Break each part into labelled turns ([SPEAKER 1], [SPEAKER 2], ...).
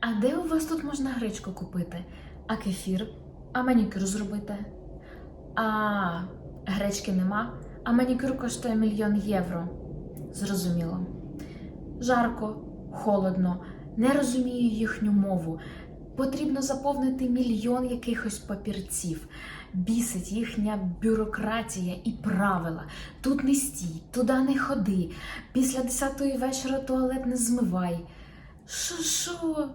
[SPEAKER 1] А де у вас тут можна гречку купити? А кефір? А манікюр зробити? А гречки нема, а манікюр коштує мільйон євро. Зрозуміло. Жарко, холодно, не розумію їхню мову. Потрібно заповнити мільйон якихось папірців. Бісить їхня бюрократія і правила. Тут не стій, туди не ходи. Після десятої вечора туалет не змивай. Що?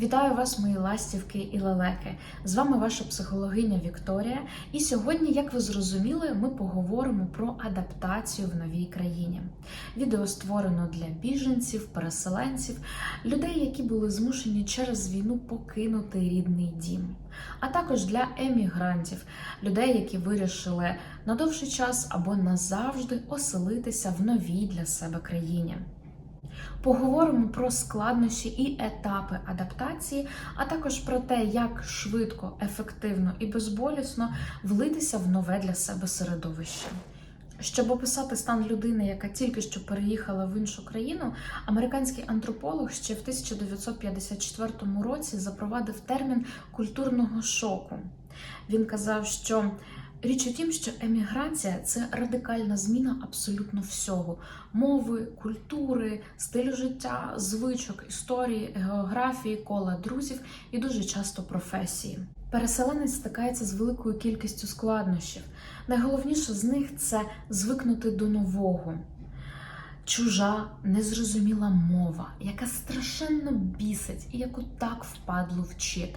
[SPEAKER 1] Вітаю вас, мої ластівки і лелеки. З вами ваша психологиня Вікторія. І сьогодні, як ви зрозуміли, ми поговоримо про адаптацію в новій країні. Відео створено для біженців, переселенців, людей, які були змушені через війну покинути рідний дім, а також для емігрантів, людей, які вирішили на довший час або назавжди оселитися в новій для себе країні. Поговоримо про складнощі і етапи адаптації, а також про те, як швидко, ефективно і безболісно влитися в нове для себе середовище. Щоб описати стан людини, яка тільки що переїхала в іншу країну, американський антрополог ще в 1954 році запровадив термін культурного шоку. Він казав, що Річ у тім, що еміграція це радикальна зміна абсолютно всього: мови, культури, стилю життя, звичок, історії, географії, кола друзів і дуже часто професії. Переселенець стикається з великою кількістю складнощів. Найголовніше з них це звикнути до нового. Чужа, незрозуміла мова, яка страшенно бісить і яку так впадло вчити.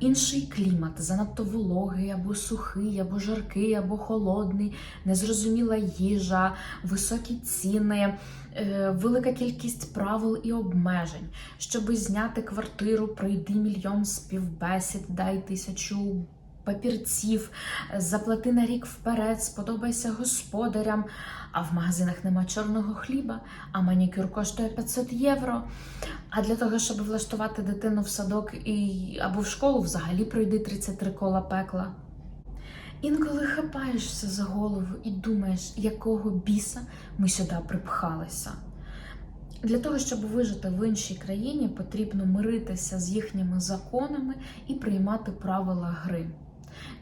[SPEAKER 1] Інший клімат, занадто вологий, або сухий, або жаркий, або холодний, незрозуміла їжа, високі ціни, е, велика кількість правил і обмежень. Щоби зняти квартиру, пройди мільйон співбесід, дай тисячу папірців, заплати на рік вперед, сподобайся господарям. А в магазинах нема чорного хліба, а манікюр коштує 500 євро. А для того, щоб влаштувати дитину в садок і або в школу, взагалі пройди 33 кола пекла. Інколи хапаєшся за голову і думаєш, якого біса ми сюди припхалися. Для того, щоб вижити в іншій країні, потрібно миритися з їхніми законами і приймати правила гри.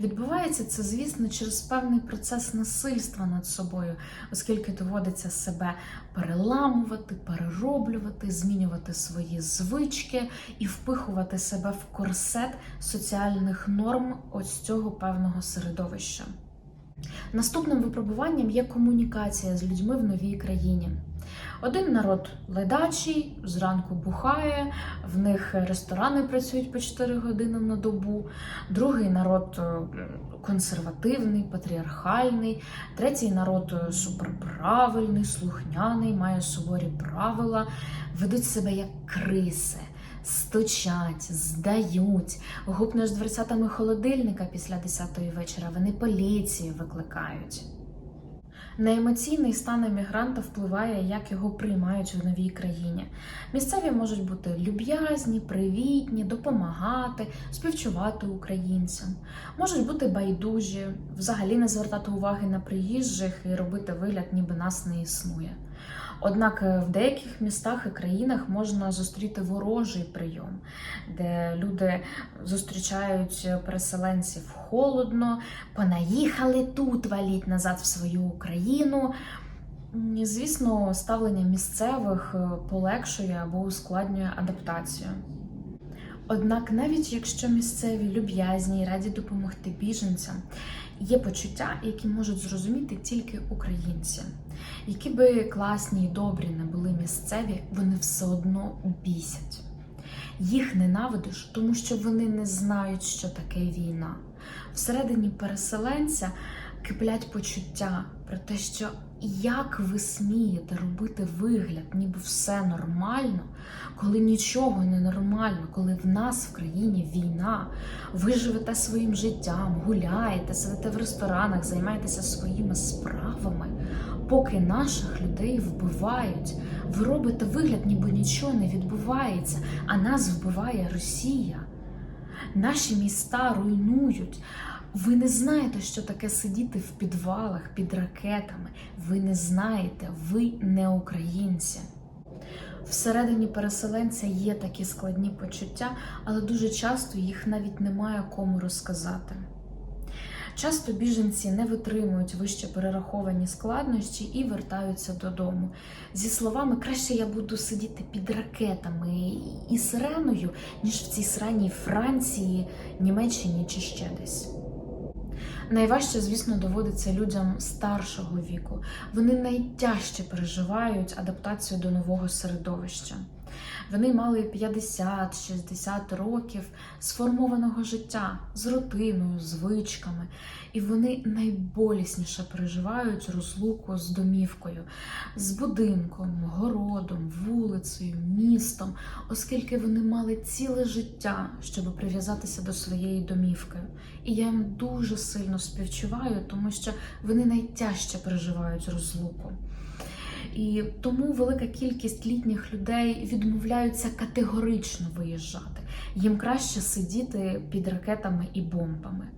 [SPEAKER 1] Відбувається це, звісно, через певний процес насильства над собою, оскільки доводиться себе переламувати, перероблювати, змінювати свої звички і впихувати себе в корсет соціальних норм ось цього певного середовища. Наступним випробуванням є комунікація з людьми в новій країні. Один народ ледачий, зранку бухає, в них ресторани працюють по 4 години на добу, другий народ е, консервативний, патріархальний, третій народ е, суперправильний, слухняний, має суворі правила, ведуть себе як криси. Стучать, здають, гупнеш дверцятами холодильника після 10-ї вечора, вони поліцію викликають. На емоційний стан емігранта впливає, як його приймають в новій країні. Місцеві можуть бути люб'язні, привітні, допомагати, співчувати українцям, можуть бути байдужі, взагалі не звертати уваги на приїжджих і робити вигляд, ніби нас не існує. Однак в деяких містах і країнах можна зустріти ворожий прийом, де люди зустрічають переселенців холодно, понаїхали тут, валіть назад в свою Україну. Звісно, ставлення місцевих полегшує або ускладнює адаптацію. Однак, навіть якщо місцеві люб'язні і раді допомогти біженцям, є почуття, які можуть зрозуміти тільки українці. Які би класні і добрі не були місцеві, вони все одно бісять. Їх ненавидиш, тому що вони не знають, що таке війна. Всередині переселенця киплять почуття про те, що як ви смієте робити вигляд, ніби все нормально, коли нічого не нормально, коли в нас в країні війна, ви живете своїм життям, гуляєте, сидите в ресторанах, займаєтеся своїми справами, поки наших людей вбивають. Ви робите вигляд, ніби нічого не відбувається, а нас вбиває Росія. Наші міста руйнують. Ви не знаєте, що таке сидіти в підвалах під ракетами. Ви не знаєте, ви не українці. Всередині переселенця є такі складні почуття, але дуже часто їх навіть немає кому розказати. Часто біженці не витримують вище перераховані складнощі і вертаються додому. Зі словами краще я буду сидіти під ракетами і сиреною, ніж в цій сраній Франції, Німеччині чи ще десь. Найважче, звісно, доводиться людям старшого віку. Вони найтяжче переживають адаптацію до нового середовища. Вони мали 50-60 років сформованого життя з рутиною, звичками, і вони найболісніше переживають розлуку з домівкою, з будинком, городом, вулицею, містом, оскільки вони мали ціле життя, щоб прив'язатися до своєї домівки. І я їм дуже сильно співчуваю, тому що вони найтяжче переживають розлуку. І тому велика кількість літніх людей відмовляються категорично виїжджати. Їм краще сидіти під ракетами і бомбами.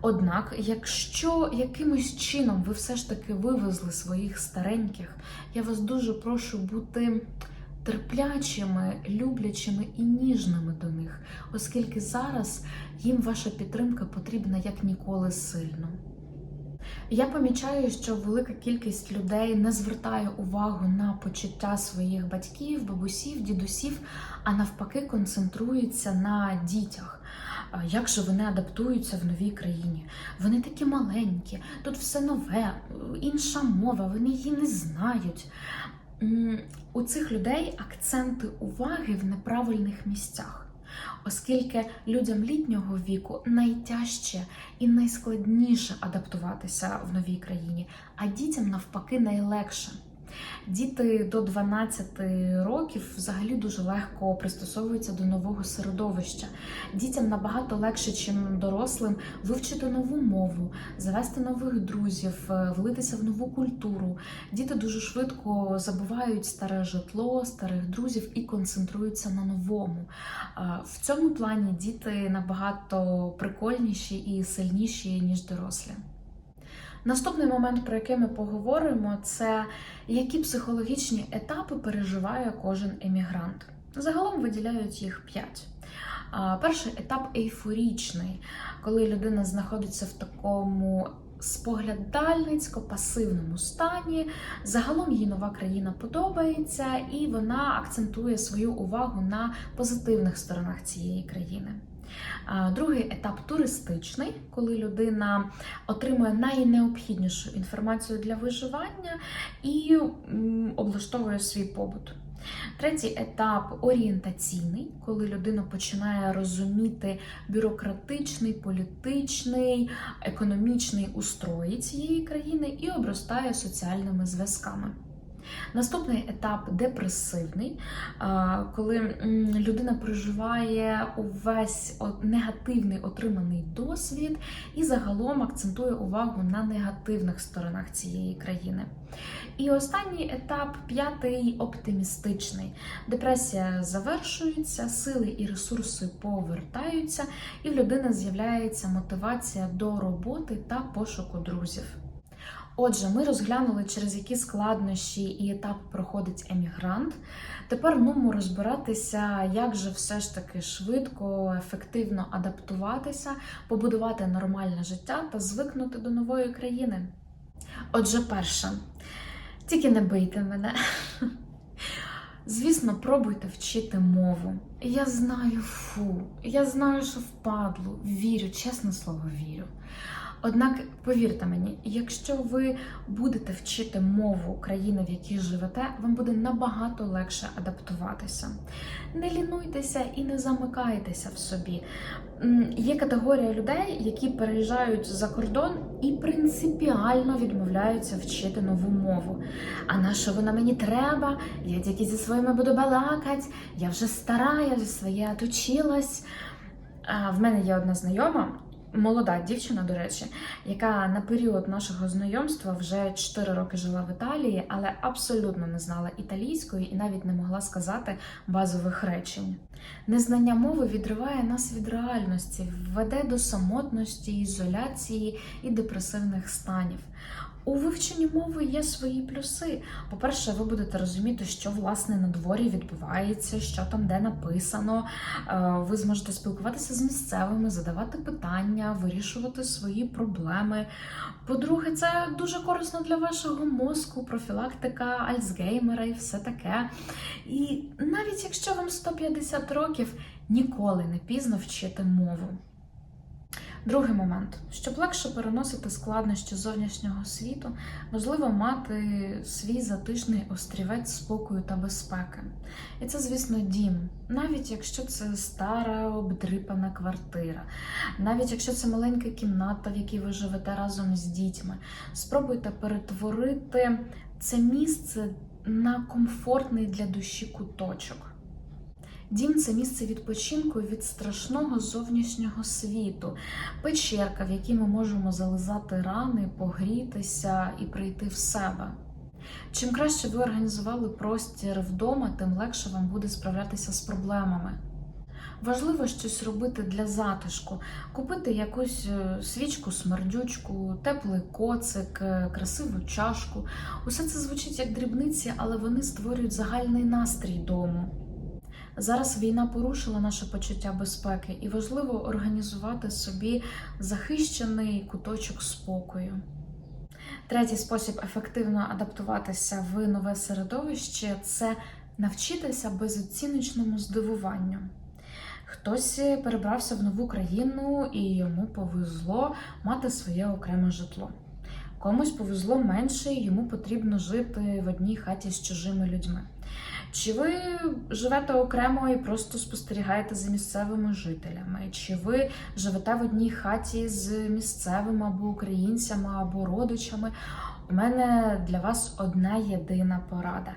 [SPEAKER 1] Однак, якщо якимось чином ви все ж таки вивезли своїх стареньких, я вас дуже прошу бути терплячими, люблячими і ніжними до них, оскільки зараз їм ваша підтримка потрібна як ніколи сильно. Я помічаю, що велика кількість людей не звертає увагу на почуття своїх батьків, бабусів, дідусів, а навпаки, концентрується на дітях. Як же вони адаптуються в новій країні? Вони такі маленькі, тут все нове, інша мова, вони її не знають. У цих людей акценти уваги в неправильних місцях. Оскільки людям літнього віку найтяжче і найскладніше адаптуватися в новій країні, а дітям навпаки найлегше. Діти до 12 років взагалі дуже легко пристосовуються до нового середовища. Дітям набагато легше, чим дорослим, вивчити нову мову, завести нових друзів, е, влитися в нову культуру. Діти дуже швидко забувають старе житло, старих друзів і концентруються на новому. В цьому плані діти набагато прикольніші і сильніші, ніж дорослі. Наступний момент, про який ми поговоримо, це які психологічні етапи переживає кожен емігрант. Загалом виділяють їх п'ять. Перший етап ейфорічний, коли людина знаходиться в такому споглядальницько-пасивному стані. Загалом їй нова країна подобається, і вона акцентує свою увагу на позитивних сторонах цієї країни. Другий етап туристичний, коли людина отримує найнеобхіднішу інформацію для виживання і облаштовує свій побут. Третій етап орієнтаційний, коли людина починає розуміти бюрократичний, політичний, економічний устрої цієї країни і обростає соціальними зв'язками. Наступний етап депресивний, коли людина проживає увесь негативний отриманий досвід і загалом акцентує увагу на негативних сторонах цієї країни. І останній етап, п'ятий оптимістичний. Депресія завершується, сили і ресурси повертаються, і в людини з'являється мотивація до роботи та пошуку друзів. Отже, ми розглянули, через які складнощі і етапи проходить емігрант. Тепер нумо розбиратися, як же все ж таки швидко, ефективно адаптуватися, побудувати нормальне життя та звикнути до нової країни. Отже, перше, тільки не бийте мене. Звісно, пробуйте вчити мову. Я знаю, фу, я знаю, що впадлу, вірю, чесне слово, вірю. Однак, повірте мені, якщо ви будете вчити мову країни, в якій живете, вам буде набагато легше адаптуватися. Не лінуйтеся і не замикайтеся в собі. Є категорія людей, які переїжджають за кордон і принципіально відмовляються вчити нову мову. А на що вона мені треба? Я тільки зі своїми буду балакати, я вже стара, я вже своє отучилась. В мене є одна знайома, молода дівчина, до речі, яка на період нашого знайомства вже 4 роки жила в Італії, але абсолютно не знала італійської і навіть не могла сказати базових речень. Незнання мови відриває нас від реальності, веде до самотності, ізоляції і депресивних станів. У вивченні мови є свої плюси. По-перше, ви будете розуміти, що власне на дворі відбувається, що там де написано. Е, Ви зможете спілкуватися з місцевими, задавати питання, вирішувати свої проблеми. По-друге, це дуже корисно для вашого мозку, профілактика Альцгеймера і все таке. І навіть якщо вам 150 років, ніколи не пізно вчити мову. Другий момент, щоб легше переносити складнощі зовнішнього світу, важливо мати свій затишний острівець спокою та безпеки. І це, звісно, дім, навіть якщо це стара обдрипана квартира, навіть якщо це маленька кімната, в якій ви живете разом з дітьми, спробуйте перетворити це місце на комфортний для душі куточок. Дім це місце відпочинку від страшного зовнішнього світу, печерка, в якій ми можемо зализати рани, погрітися і прийти в себе. Чим краще ви організували простір вдома, тим легше вам буде справлятися з проблемами. Важливо щось робити для затишку, купити якусь е, свічку, смердючку, теплий коцик, е, красиву чашку. Усе це звучить як дрібниці, але вони створюють загальний настрій дому. Зараз війна порушила наше почуття безпеки, і важливо організувати собі захищений куточок спокою. Третій спосіб ефективно адаптуватися в нове середовище це навчитися безоціночному здивуванню. Хтось перебрався в нову країну і йому повезло мати своє окреме житло. Комусь повезло менше, йому потрібно жити в одній хаті з чужими людьми. Чи ви живете окремо і просто спостерігаєте за місцевими жителями? Чи ви живете в одній хаті з місцевими або українцями, або родичами? У мене для вас одна єдина порада: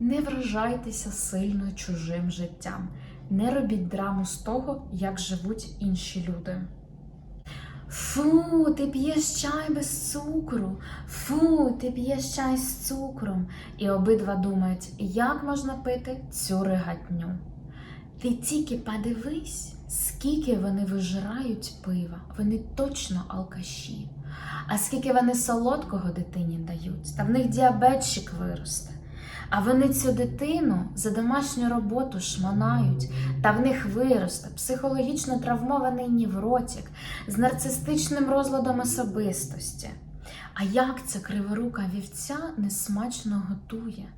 [SPEAKER 1] не вражайтеся сильно чужим життям, не робіть драму з того, як живуть інші люди. Фу, ти п'єш чай без цукру. Фу, ти п'єш чай з цукром. І обидва думають, як можна пити цю ригатню. Ти тільки подивись, скільки вони вижирають пива. Вони точно алкаші. А скільки вони солодкого дитині дають, та в них діабетчик виросте. А вони цю дитину за домашню роботу шманають, та в них виросте психологічно травмований невротик з нарцистичним розладом особистості. А як ця криворука вівця несмачно готує?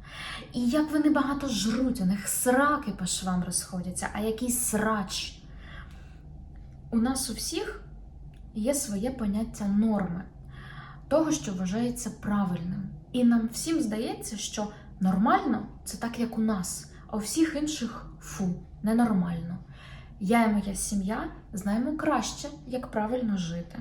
[SPEAKER 1] І як вони багато жруть, у них сраки по швам розходяться, а який срач. У нас у всіх є своє поняття норми, того, що вважається правильним. І нам всім здається, що нормально це так, як у нас, а у всіх інших фу, ненормально. Я і моя сім'я знаємо краще, як правильно жити.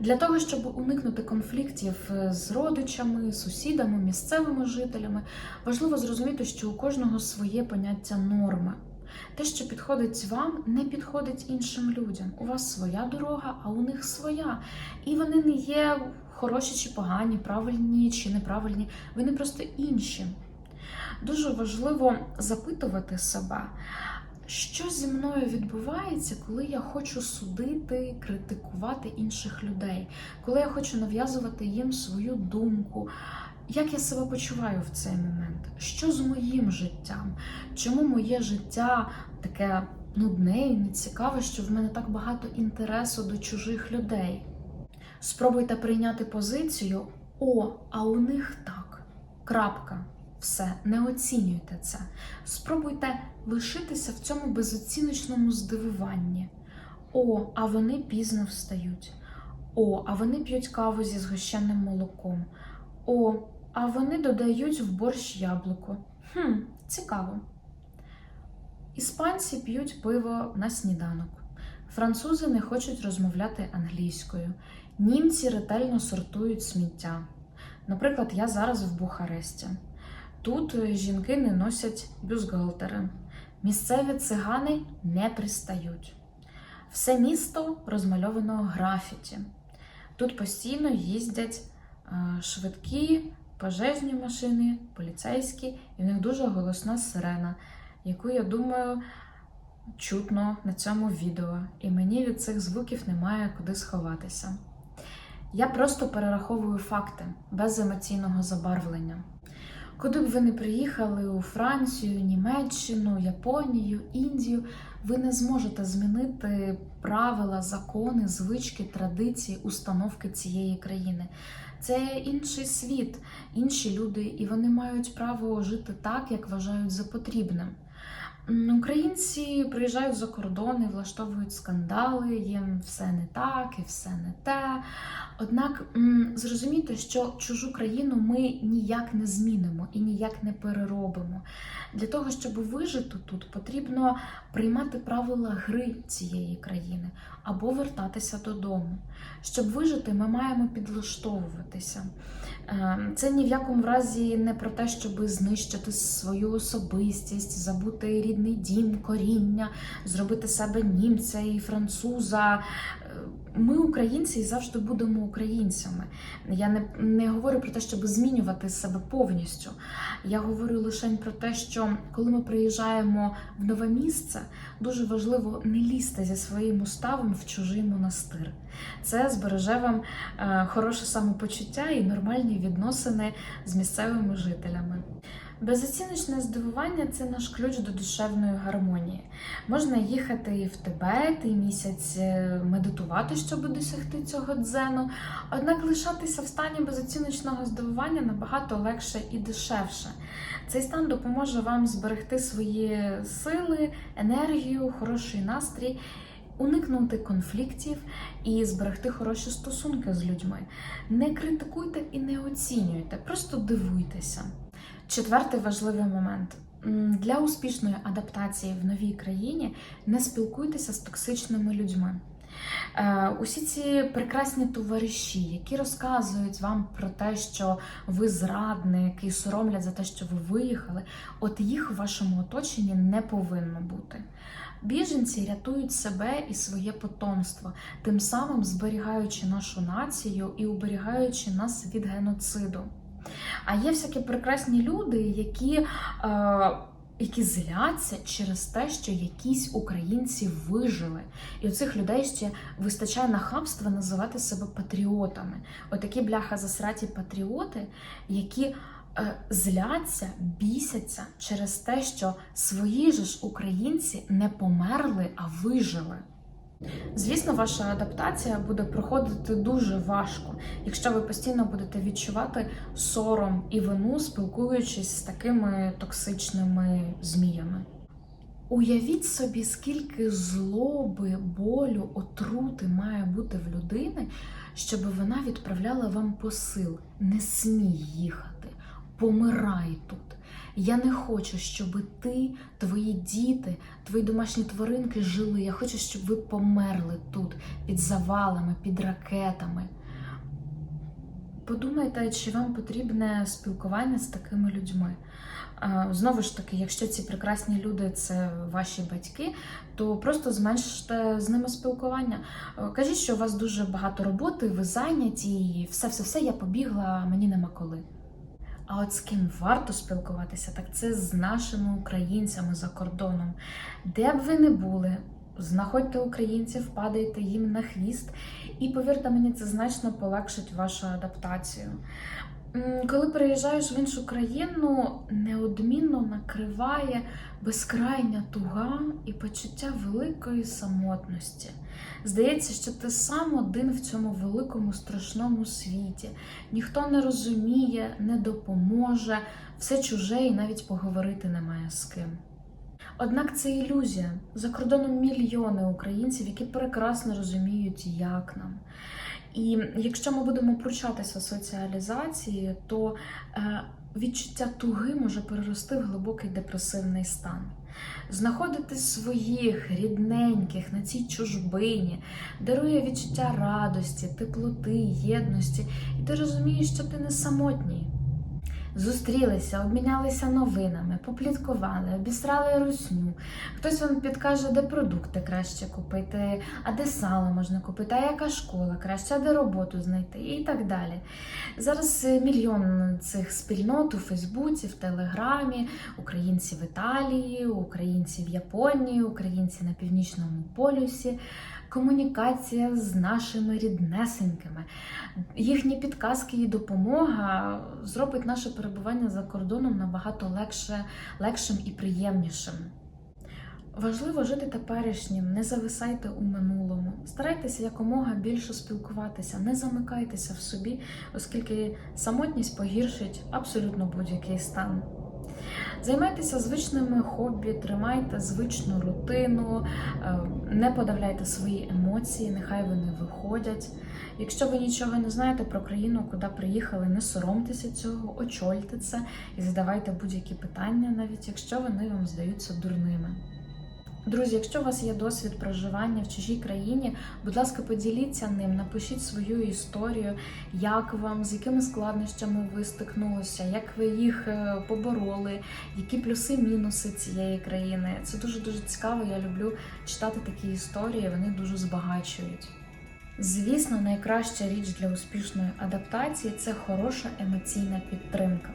[SPEAKER 1] Для того, щоб уникнути конфліктів е, з родичами, сусідами, місцевими жителями, важливо зрозуміти, що у кожного своє поняття норми. Те, що підходить вам, не підходить іншим людям. У вас своя дорога, а у них своя. І вони не є хороші чи погані, правильні чи неправильні. Вони просто інші. Дуже важливо запитувати себе, що зі мною відбувається, коли я хочу судити, критикувати інших людей, коли я хочу нав'язувати їм свою думку. Як я себе почуваю в цей момент? Що з моїм життям? Чому моє життя таке нудне і нецікаве, що в мене так багато інтересу до чужих людей? Спробуйте прийняти позицію О, а у них так. Крапка. Все, не оцінюйте це. Спробуйте лишитися в цьому безоціночному здивуванні. О, а вони пізно встають. О, а вони п'ють каву зі згущеним молоком. О, а вони додають в борщ яблуко. Хм, цікаво. Іспанці п'ють пиво на сніданок. Французи не хочуть розмовляти англійською. Німці ретельно сортують сміття. Наприклад, я зараз в Бухаресті. Тут е, жінки не носять бюстгальтери. Місцеві цигани не пристають. Все місто розмальовано графіті. Тут постійно їздять е, швидкі пожежні машини, поліцейські, і в них дуже голосна сирена, яку, я думаю, чутно на цьому відео. І мені від цих звуків немає куди сховатися. Я просто перераховую факти без емоційного забарвлення. Куди б ви не приїхали у Францію, Німеччину, Японію, Індію, ви не зможете змінити правила, закони, звички, традиції, установки цієї країни. Це інший світ, інші люди, і вони мають право жити так, як вважають за потрібним. Українці приїжджають за кордон і влаштовують скандали, їм все не так і все не те. Однак зрозумійте, що чужу країну ми ніяк не змінимо і ніяк не переробимо. Для того, щоб вижити тут, потрібно приймати правила гри цієї країни або вертатися додому. Щоб вижити, ми маємо підлаштовуватися. Е, Це ні в якому разі не про те, щоб знищити свою особистість, забути рідний дім, коріння, зробити себе німця і француза. Ми, українці, і завжди будемо українцями. Я не, не говорю про те, щоб змінювати себе повністю. Я говорю лише про те, що коли ми приїжджаємо в нове місце, дуже важливо не лізти зі своїм уставом в чужий монастир. Це збереже вам е, хороше самопочуття і нормальні відносини з місцевими жителями. Безоціночне здивування це наш ключ до душевної гармонії. Можна їхати і в Тибет, і місяць е, медитувати, щоб досягти цього дзену. Однак лишатися в стані безоціночного здивування набагато легше і дешевше. Цей стан допоможе вам зберегти свої сили, енергію, хороший настрій. Уникнути конфліктів і зберегти хороші стосунки з людьми. Не критикуйте і не оцінюйте, просто дивуйтеся. Четвертий важливий момент. Для успішної адаптації в новій країні не спілкуйтеся з токсичними людьми. Е, Усі ці прекрасні товариші, які розказують вам про те, що ви зрадник і соромлять за те, що ви виїхали, от їх в вашому оточенні не повинно бути. Біженці рятують себе і своє потомство, тим самим зберігаючи нашу націю і уберігаючи нас від геноциду. А є всякі прекрасні люди, які, е, які зляться через те, що якісь українці вижили. І у цих людей ще вистачає нахабства називати себе патріотами. Отакі бляха засраті патріоти, які е, зляться, бісяться через те, що свої ж українці не померли, а вижили. Звісно, ваша адаптація буде проходити дуже важко, якщо ви постійно будете відчувати сором і вину, спілкуючись з такими токсичними зміями. Уявіть собі, скільки злоби, болю, отрути має бути в людини, щоб вона відправляла вам посил. Не смій їхати, помирай тут. Я не хочу, щоб ти, твої діти, твої домашні тваринки жили. Я хочу, щоб ви померли тут, під завалами, під ракетами. Подумайте, чи вам потрібне спілкування з такими людьми. Знову ж таки, якщо ці прекрасні люди це ваші батьки, то просто зменште з ними спілкування. Е, Кажіть, що у вас дуже багато роботи, ви зайняті, і все-все-все, я побігла, мені нема коли. А от з ким варто спілкуватися, так це з нашими українцями за кордоном. Де б ви не були, знаходьте українців, падайте їм на хвіст, і повірте мені, це значно полегшить вашу адаптацію. Коли переїжджаєш в іншу країну, неодмінно накриває безкрайня туга і почуття великої самотності. Здається, що ти сам один в цьому великому страшному світі. Ніхто не розуміє, не допоможе, все чуже і навіть поговорити немає з ким. Однак це ілюзія. За кордоном мільйони українців, які прекрасно розуміють, як нам. І якщо ми будемо пручатися соціалізації, то е, відчуття туги може перерости в глибокий депресивний стан. Знаходити своїх рідненьких на цій чужбині дарує відчуття радості, теплоти, єдності, і ти розумієш, що ти не самотній. Зустрілися, обмінялися новинами, попліткували, обісрали русню. Хтось вам підкаже, де продукти краще купити, а де сало можна купити, а яка школа краще, а де роботу знайти і так далі. Зараз е, мільйон цих спільнот у Фейсбуці, в Телеграмі, українці в Італії, українці в Японії, українці на північному полюсі. Комунікація з нашими ріднесенькими. Їхні підказки і допомога зробить наше перебування за кордоном набагато легше, легшим і приємнішим. Важливо жити теперішнім, не зависайте у минулому. Старайтеся якомога більше спілкуватися, не замикайтеся в собі, оскільки самотність погіршить абсолютно будь-який стан. Займайтеся звичними хобі, тримайте звичну рутину, е, не подавляйте свої емоції, нехай вони виходять. Якщо ви нічого не знаєте про країну, куди приїхали, не соромтеся цього, очольте це і задавайте будь-які питання, навіть якщо вони вам здаються дурними. Друзі, якщо у вас є досвід проживання в чужій країні, будь ласка, поділіться ним, напишіть свою історію, як вам, з якими складнощами ви стикнулися, як ви їх е, побороли, які плюси-мінуси цієї країни. Це дуже дуже цікаво. Я люблю читати такі історії, вони дуже збагачують. Звісно, найкраща річ для успішної адаптації це хороша емоційна підтримка.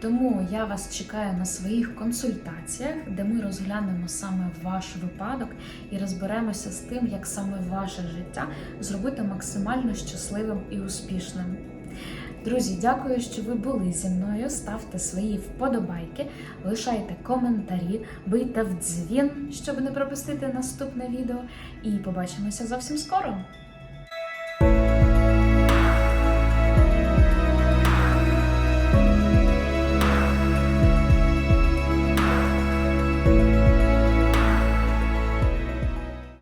[SPEAKER 1] Тому я вас чекаю на своїх консультаціях, де ми розглянемо саме ваш випадок і розберемося з тим, як саме ваше життя зробити максимально щасливим і успішним. Друзі, дякую, що ви були зі мною. Ставте свої вподобайки, лишайте коментарі, бийте в дзвін, щоб не пропустити наступне відео. І побачимося зовсім скоро!